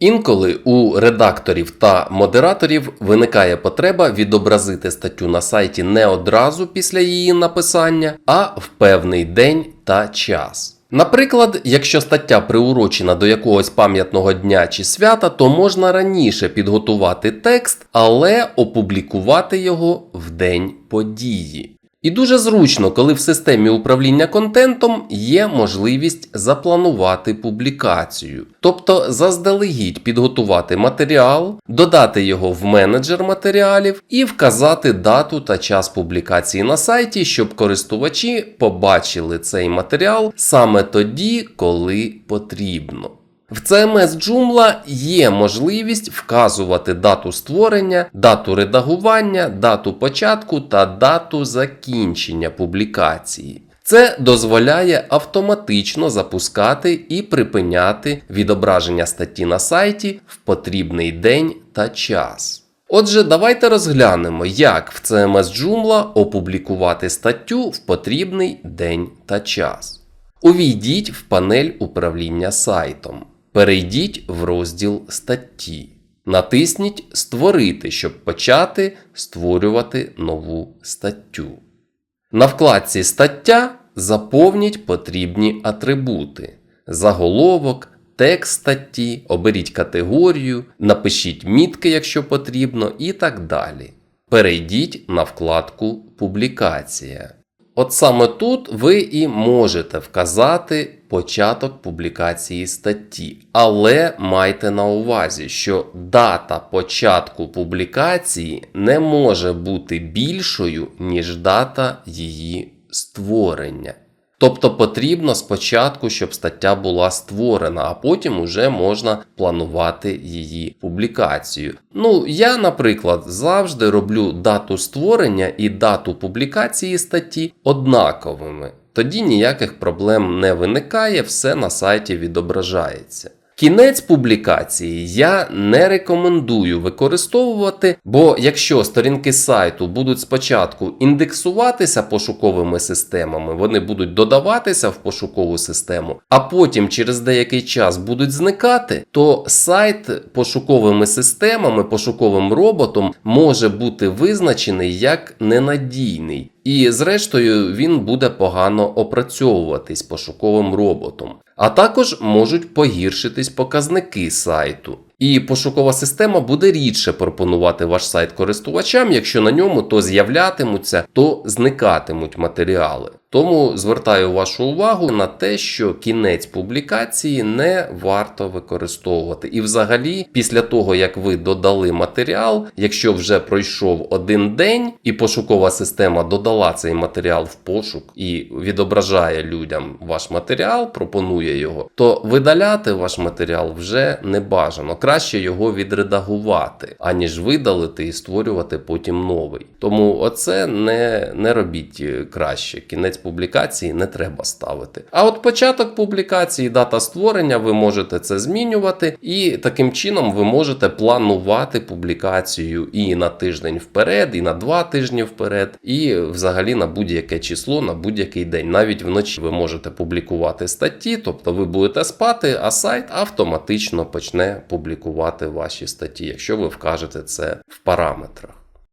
Інколи у редакторів та модераторів виникає потреба відобразити статтю на сайті не одразу після її написання, а в певний день та час. Наприклад, якщо стаття приурочена до якогось пам'ятного дня чи свята, то можна раніше підготувати текст, але опублікувати його в день події. І дуже зручно, коли в системі управління контентом є можливість запланувати публікацію, тобто заздалегідь підготувати матеріал, додати його в менеджер матеріалів і вказати дату та час публікації на сайті, щоб користувачі побачили цей матеріал саме тоді, коли потрібно. В CMS Joomla є можливість вказувати дату створення, дату редагування, дату початку та дату закінчення публікації. Це дозволяє автоматично запускати і припиняти відображення статті на сайті в потрібний день та час. Отже, давайте розглянемо, як в CMS Joomla опублікувати статтю в потрібний день та час. Увійдіть в панель управління сайтом. Перейдіть в розділ статті. Натисніть Створити, щоб почати створювати нову статтю. На вкладці Стаття заповніть потрібні атрибути: заголовок, текст статті, оберіть категорію, напишіть мітки, якщо потрібно, і так далі. Перейдіть на вкладку Публікація. От саме тут ви і можете вказати початок публікації статті. Але майте на увазі, що дата початку публікації не може бути більшою, ніж дата її створення. Тобто потрібно спочатку, щоб стаття була створена, а потім уже можна планувати її публікацію. Ну, я, наприклад, завжди роблю дату створення і дату публікації статті однаковими. Тоді ніяких проблем не виникає, все на сайті відображається. Кінець публікації я не рекомендую використовувати, бо якщо сторінки сайту будуть спочатку індексуватися пошуковими системами, вони будуть додаватися в пошукову систему, а потім через деякий час будуть зникати, то сайт пошуковими системами, пошуковим роботом може бути визначений як ненадійний. І, зрештою, він буде погано опрацьовуватись пошуковим роботом. А також можуть погіршитись показники сайту. І пошукова система буде рідше пропонувати ваш сайт користувачам, якщо на ньому то з'являтимуться, то зникатимуть матеріали. Тому звертаю вашу увагу на те, що кінець публікації не варто використовувати. І взагалі, після того, як ви додали матеріал, якщо вже пройшов один день і пошукова система додала цей матеріал в пошук і відображає людям ваш матеріал, пропонує його, то видаляти ваш матеріал вже не бажано. Краще його відредагувати, аніж видалити і створювати потім новий. Тому оце не, не робіть краще. Кінець публікації не треба ставити. А от початок публікації, дата створення, ви можете це змінювати, і таким чином ви можете планувати публікацію і на тиждень вперед, і на два тижні вперед, і взагалі на будь-яке число, на будь-який день. Навіть вночі ви можете публікувати статті, тобто ви будете спати, а сайт автоматично почне публікувати ваші статті, якщо ви вкажете це в параметрах.